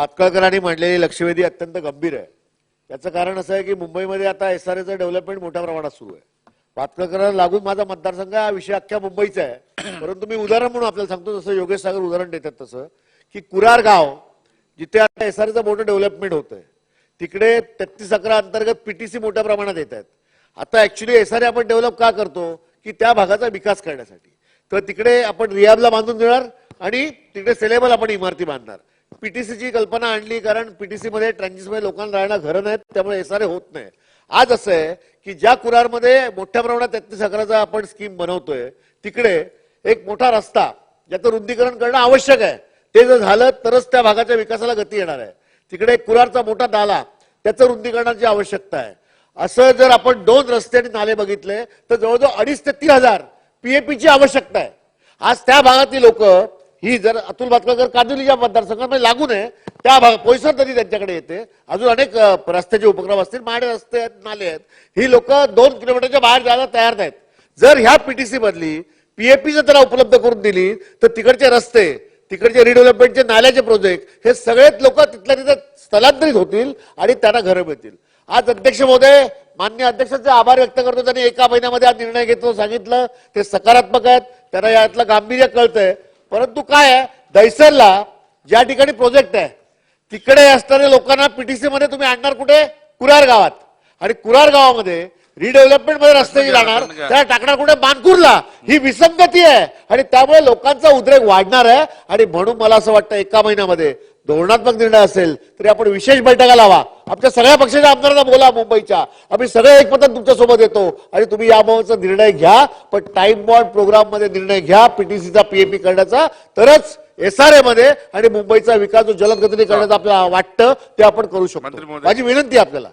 भातकळकरांनी मांडलेली लक्षवेधी अत्यंत गंभीर आहे. त्याचं कारण असं आहे की मुंबईमध्ये आता एस आर एचं डेव्हलपमेंट मोठ्या प्रमाणात सुरू आहे. भातकळकरांना लागून माझा मतदारसंघ हा विषय अख्ख्या मुंबईचा आहे. परंतु मी उदाहरण म्हणून आपल्याला सांगतो जसं योगेश सागर उदाहरण देतात तसं की कुरार गाव जिथे आता एस आर एचं मोठं डेव्हलपमेंट होतंय तिकडे तेहतीस अकरा अंतर्गत पीटीसी मोठ्या प्रमाणात येत आहेत. आता ऍक्च्युली एस आर आपण डेव्हलप का करतो? की त्या भागाचा विकास करण्यासाठी. तर तिकडे आपण रियाबला बांधून देणार आणि तिकडे सेलेबल आपण इमारती बांधणार. पीटीसीची कल्पना आणली कारण पीटीसी मध्ये मध्ये लोकांना राहणं घरं नाहीत त्यामुळे एस आर होत नाही. आज असं आहे की ज्या कुरारमध्ये मोठ्या प्रमाणात तेहतीस अकराचा आपण स्कीम बनवतोय तिकडे एक मोठा रस्ता ज्याचं रुंदीकरण करणं आवश्यक आहे. ते जर झालं तरच त्या भागाच्या विकासाला गती येणार आहे. तिकडे एक कुरारचा मोठा नाला त्याचं रुंदीकरणाची आवश्यकता आहे. असं जर आपण दोन रस्ते आणि नाले बघितले तर जवळजवळ अडीच ते तीन हजार पीएपीची आवश्यकता आहे. आज त्या भागातली लोक ही जर अतुल भातकर कांदिवलीच्या मतदारसंघामध्ये म्हणजे लागू नये. त्या भाग पोयसर नदी त्यांच्याकडे येते. अजून अनेक रस्त्याचे उपक्रम असतील माडे रस्ते आहेत नाले आहेत ही लोक दोन किलोमीटरच्या बाहेर जायला तयार नाहीत. जर ह्या पीटीसी मधली पीएपी जर त्याला उपलब्ध करून दिली तर तिकडचे रस्ते तिकडचे रिडेव्हलपमेंटचे नाल्याचे प्रोजेक्ट हे सगळेच लोक तिथल्या तिथे स्थलांतरित होतील आणि त्यांना घरं मिळतील. आज अध्यक्ष महोदय मान्य अध्यक्षांचे आभार व्यक्त करतो. त्यांनी एका महिन्यामध्ये हा निर्णय घेतो सांगितलं. ते सकारात्मक आहेत. त्यांना यातलं गांभीर्य कळतंय. परंतु काय आहे दैसरला ज्या ठिकाणी प्रोजेक्ट आहे तिकडे असणाऱ्या लोकांना पीटीसी मध्ये तुम्ही आणणार कुठे? कुरार गावात. आणि कुरार गावामध्ये रिडेव्हलपमेंटमध्ये रस्ते राहणार त्या टाकणार कुठे? मानपूरला ही विसंगती आहे. आणि त्यामुळे लोकांचा उद्रेक वाढणार आहे. आणि म्हणून मला असं वाटतं एका महिन्यामध्ये धोरणात्मक निर्णय असेल तरी आपण विशेष बैठका लावा. आमच्या सगळ्या पक्षाच्या आमदारांना बोला मुंबईच्या. आम्ही सगळे एकमतात तुमच्यासोबत येतो. आणि तुम्ही याबाबतचा निर्णय घ्या पण टाइम बॉन्ड प्रोग्राममध्ये निर्णय घ्या पीटीसीचा पीएपी करण्याचा. तरच एसआरए मध्ये आणि मुंबईचा विकास जो जलद गतीने करण्याचं आपल्याला वाटतं ते आपण करू शकतो. माझी विनंती आपल्याला.